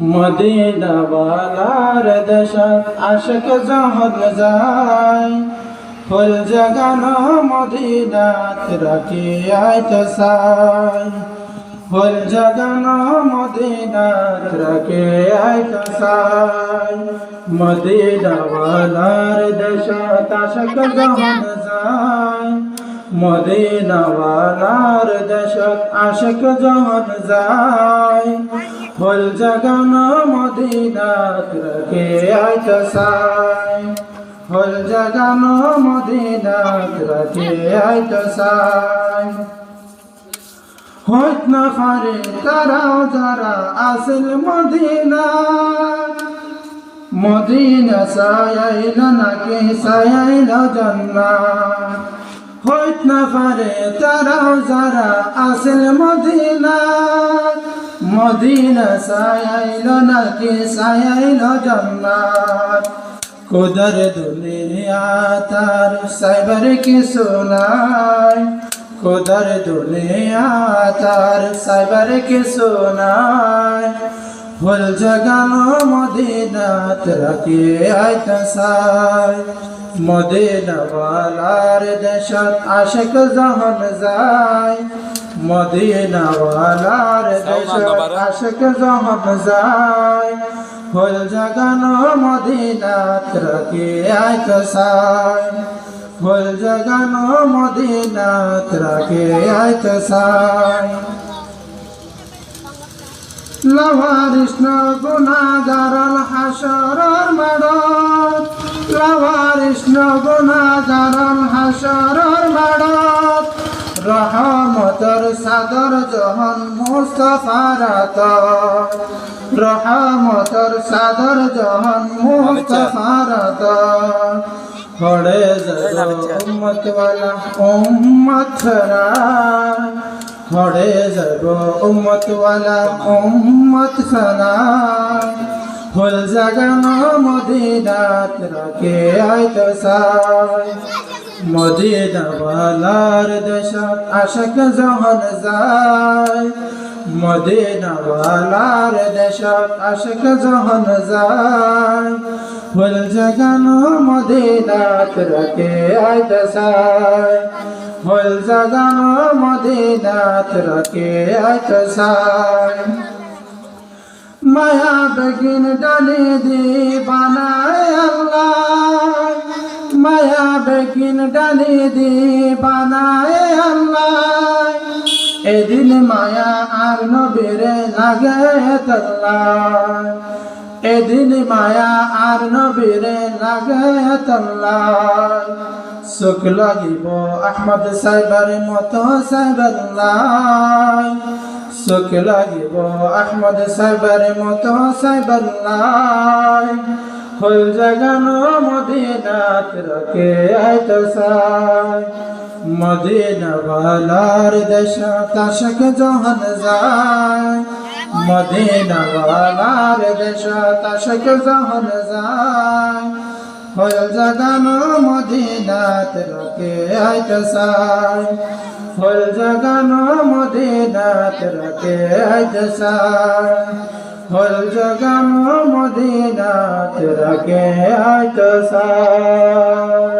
মদিনাওয়ালার দেশত আশক জহর যায়। ফুল জাগানো মদিনাত রাখি আইত সাই ফুল জাগানো মদিনাত রাখি আইত সাই মদিনাওয়ালার দেশত আশক জহর যায়। মদিনাওয়ালার দেশত আশক জহন যায়। ফুল জাগানো মদিনাত রাখে আইত সাই ফুল জাগানো মদিনাত রাখে আইত সাই হইত না পারে তারাও যারা আসল মদিনা মদিনা সায়াইল নাকি সায়াইল জান্নাত। হইত না পারে তারাও যারা আসল মদিনা মদিনা সায়াইল নাকি সায়াইল জান্নাত? কুদর দুনিয়া তার সাইবার কি শোনায় কুদর দুনিয়া তার সাইবার কি শোনায় ফুল জগানো মদিনাত রাখি আইত সাই মদিনাওয়ালার দেশত আশক জহন যায়। মদিনাওয়ালার দেশত আশক যায়। ফুল জগানো মদিনাত রাখি আইত সাই ফুল জগানো মদিনাত রাখি আইত সাই লওয়ারিষ্ণ গুণাগারল হাসরর মাড়ত লওয়ারিষ্ণ গুণাগারল হাসরর মাড়ত রহমতর সাদর জহন মুস্তফারাত রহমতর সাদর জহন মুস্তফারাত যাব উম্মত ওয়ালা উম্মত হরে যাব উম্মত ওয়ালা উম্মত সানা ফুল জাগানো মদিনাত রাখে আইত সাই মদিনাওয়ালার দেশত আশক জহন যায়। মদিনাওয়ালার দেশত আশক জহন যায়। ফুল জাগানো মদিনাত রাখে আইত সাই ফুল জাগানো মদিনাত রাখে আইত সাই মায়া বেগিন ডালি দি ডালি দি বানায় আল্লাহ। এদিন মায়া আর নবীরে লাগে তল্লাহ এদিন মায়া আর নবীরে লাগে তল্লাহ সুখ লাগিব আহমদ সাহেবের মতো সাহেবাল্লাহ সুখ লাগিব আহমদ সাহেবের মতো সাহেবাল্লাহ ফুল জাগানো মদিনাত রাখে আইত সাই মদিনাওয়ালার দেশ তাশক জহন যায়। মদিনাওয়ালার দেশ তাশক জহন যায়। ফুল জাগানো মদিনাত রাখে আইত সাই ফুল জাগানো মদিনাত রাখে আইত সাই মদিনা জাগানো কে আইত সাই